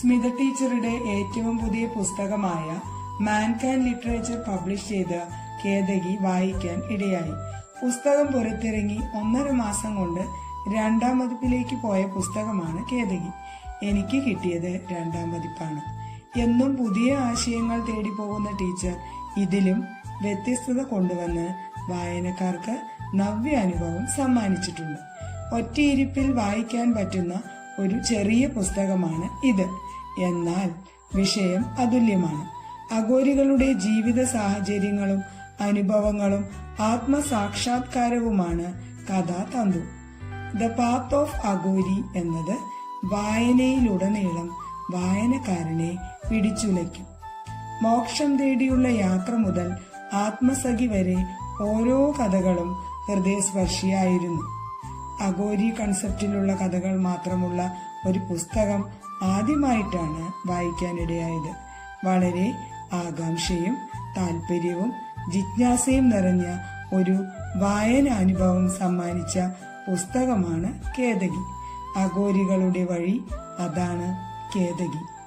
സ്മിത ടീച്ചറുടെ ഏറ്റവും പുതിയ പുസ്തകമായ മാൻകാൻ ലിറ്ററേച്ചർ പബ്ലിഷ് ചെയ്ത് കേതകി വായിക്കാൻ ഇടയായി. പുസ്തകം പുറത്തിറങ്ങി ഒന്നര മാസം കൊണ്ട് രണ്ടാം പതിപ്പിലേക്ക് പോയ പുസ്തകമാണ് കേതകി. എനിക്ക് കിട്ടിയത് രണ്ടാം പതിപ്പാണ് എന്നും പുതിയ ആശയങ്ങൾ തേടി പോകുന്ന ടീച്ചർ ഇതിലും വ്യത്യസ്തത കൊണ്ടുവന്ന് വായനക്കാർക്ക് നവ്യ അനുഭവം സമ്മാനിച്ചിട്ടുണ്ട്. ഒറ്റയിരിപ്പിൽ വായിക്കാൻ പറ്റുന്ന ഒരു ചെറിയ പുസ്തകമാണ് ഇത്. എന്നാൽ വിഷയം അതുല്യമാണ്. അഗോരികളുടെ ജീവിത സാഹചര്യങ്ങളും അനുഭവങ്ങളും ആത്മസാക്ഷാത്കാരവുമാണ് കഥാതന്തു. ദ പാത്ത് ഓഫ് അഗോരി എന്നത് വായനയിലുടനീളം വായനക്കാരനെ പിടിച്ചുലയ്ക്കും. മോക്ഷം തേടിയുള്ള യാത്ര മുതൽ ആത്മസഖി വരെ ഓരോ കഥകളും ഹൃദയസ്പർശിയായിരുന്നു. അഗോരി കൺസെപ്റ്റിലുള്ള കഥകൾ മാത്രമുള്ള ഒരു പുസ്തകം ആദ്യമായിട്ടാണ് വായിക്കാനിടയായത്. വളരെ ആകാംക്ഷയും താല്പര്യവും ജിജ്ഞാസയും നിറഞ്ഞ ഒരു വായനാനുഭവം സമ്മാനിച്ച പുസ്തകമാണ് കേതകി. അഗോരികളുടെ വഴി അതാണ് കേതകി.